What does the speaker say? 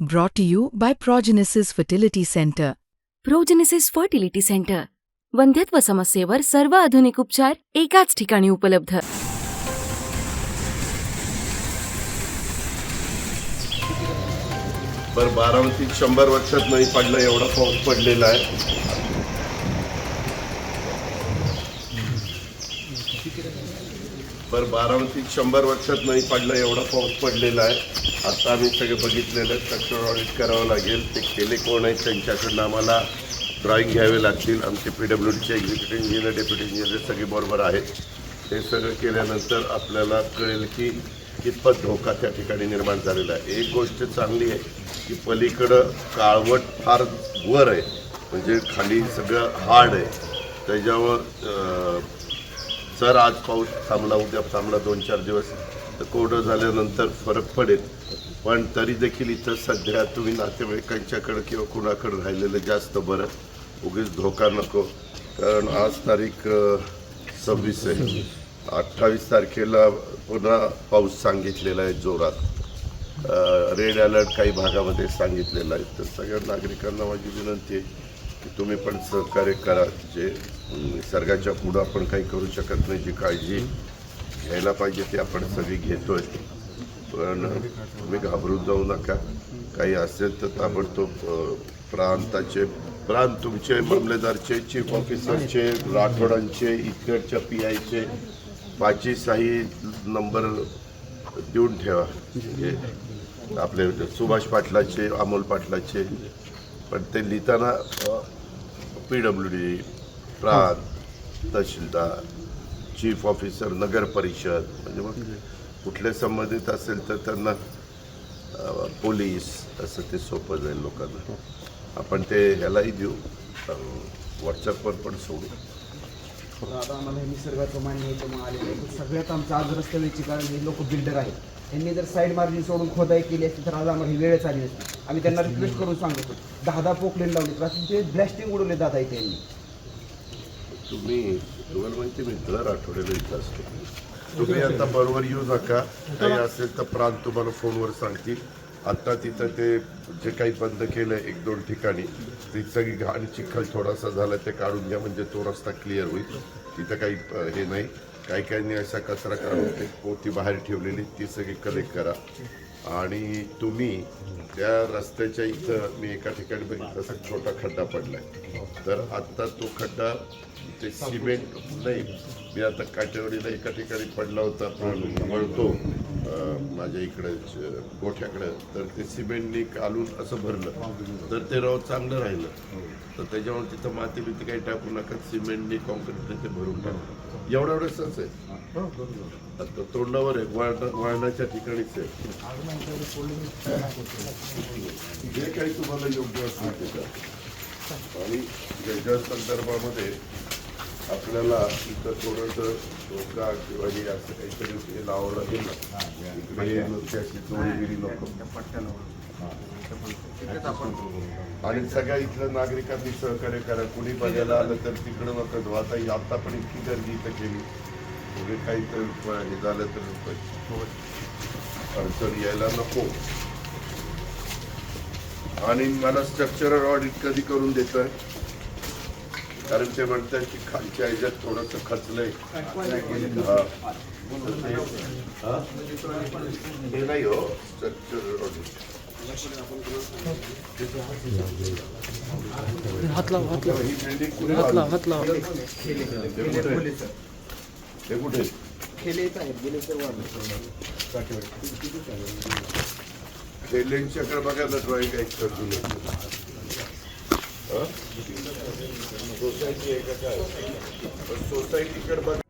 Brought to you by Progenesis Fertility Center. Progenesis Fertility Center वंध्यत्व समस्येवर सर्व आधुनिक उपचार एकाच ठिकाणी उपलब्ध. बरं बारामतीत शंभर वर्षात नाही पडला एवढा पाऊस पडलेला आहे. बरं बारामतीत शंभर वर्षात नाही पडला एवढा पाऊस पडलेला आहे. आता आम्ही सगळे बघितलेलं स्ट्रक्चर ऑडिट करावं लागेल. ते केले कोण आहेत त्यांच्याकडनं आम्हाला ड्रॉईंग घ्यावे लागतील. आमचे पी डब्ल्यू डीचे एक्झिक्युटिव्ह इंजिनियर डेप्युटी इंजिनियर सगळे बरोबर आहेत. हे सगळं केल्यानंतर आपल्याला कळेल की कितपत धोका त्या ठिकाणी निर्माण झालेला आहे. एक गोष्ट चांगली आहे की पलीकडं काळवट फार वर आहे. म्हणजे खाली सगळं हार्ड आहे. त्याच्यावर सर आज पाऊस थांबला उद्या थांबला दोन चार दिवस तर कोरडं झाल्यानंतर फरक पडेल. पण तरी देखील इथं सध्या तुम्ही नातेवाईकांच्याकडं किंवा कुणाकडं राहिलेलं जास्त बरं उगीच धोका नको. कारण आज तारीख सव्वीस आहे. अठ्ठावीस तारखेला पुन्हा पाऊस सांगितलेला आहे जोरात. रेड अलर्ट काही भागामध्ये सांगितलेला आहे. तर सगळ्या नागरिकांना माझी विनंती आहे तुम्ही पण सहकार्य करा. जे निसर्गाच्या पुढं आपण काही करू शकत नाही जी काळजी घ्यायला पाहिजे ती आपण सगळी घेतोय. पण तुम्ही घाबरून जाऊ नका. काही असेल तर ताबडतोब प्रांताचे प्रांत तुमचे मामलेदारचे चीफ ऑफिसरचे राठोडांचे इकडच्या पी आयचे पाची साई नंबर देऊन ठेवा. म्हणजे आपले सुभाष पाटलाचे अमोल पाटलाचे पण ते लिहिताना पी डब्ल्यू डी प्रांत तहसीलदार चीफ ऑफिसर नगर परिषद म्हणजे मग कुठले संबंधित असेल तर त्यांना पोलीस असं ते सोपं जाईल लोकांना. आपण ते ह्यालाही देऊ. व्हॉट्सअपवर पण सोडू. आता आम्हाला निसर्गाचं मान्य मग आलेलं सगळ्यात आमचं आज रस्त्याची कारण हे लोक बिल्डर आहेत. यांनी जर साईड मार्जिन सोडून खोदाई केली असती तर आज आम्हाला ही वेळच आली नसती. आम्ही त्यांना रिक्वेस्ट करून सांगतो दहा दहा पोकलेन लावली तर ते ब्लॅस्टिंग उडवले जात आहे त्यांनी तुम्ही माहिती मी दर आठवड्याला इथं असतो. तुम्ही आता बरोबर येऊ नका. काही असेल तर प्रांत तुम्हाला फोनवर सांगतील. आता तिथं ते जे काही बंद केलं एक दोन ठिकाणी ती सगळी घाण चिखल थोडासा झाला ते काढून घ्या म्हणजे तो रस्ता क्लिअर होईल. तिथं काही हे नाही. काही काहींनी असा कचरा काढून ते पोती बाहेर ठेवलेली ती सगळी कलेक्ट करा. आणि तुम्ही त्या रस्त्याच्या इथं मी एका ठिकाणी बघितलं असा छोटा खड्डा पडलाय. तर आता तो खड्डा ते सिमेंट नाही मी आता काटेवाडीला एका ठिकाणी पडला होता पण वळतो माझ्या इकडे गोठ्याकडं गोठ्याकडे तर ते सिमेंटनी कालून असं भरलं. तर ते राव चांगलं राहिलं. तर त्याच्यामुळे तिथं माती बिती काही टाकू नका सिमेंटनी कॉन्क्रीटने ते भरून टाकू. एवढा एवढंच आहे आता तोंडावर आहे वळण ठिकाणीच आहे. जे काही तुम्हाला योग्य असेल ते आणि त्याच्या संदर्भामध्ये आपल्याला इथं थोडंसं धोका किंवा हे असं काहीतरी हे लावावं लागेल ना इकडे नुसती चोरीगिरी लोक. आणि सगळ्या इथल्या नागरिकांनी सहकार्य करा. कुणी बघायला आलं तर तिकडं नको जाऊ. आता ही- आता पण इतकी गर्दी इथं केली. म्हणजे काहीतरी हे झालं तर अडचण यायला नको. आणि मला स्ट्रक्चरल ऑडिट कधी करून देत कारण ते म्हणतात की खालच्या ह्याच्यात थोडंसं खचलंय हा. हा? नाही हो स्ट्रक्चरल ऑडिट ही कुठे हात लाव बांधली? हात लाव ते कुठे? ते कुठे खेलेच आहेत गेले तर खेळल्यांच्याकडे बघायला ड्रॉइंग सोसायटी आहे का काय सोसायटीकडे बघा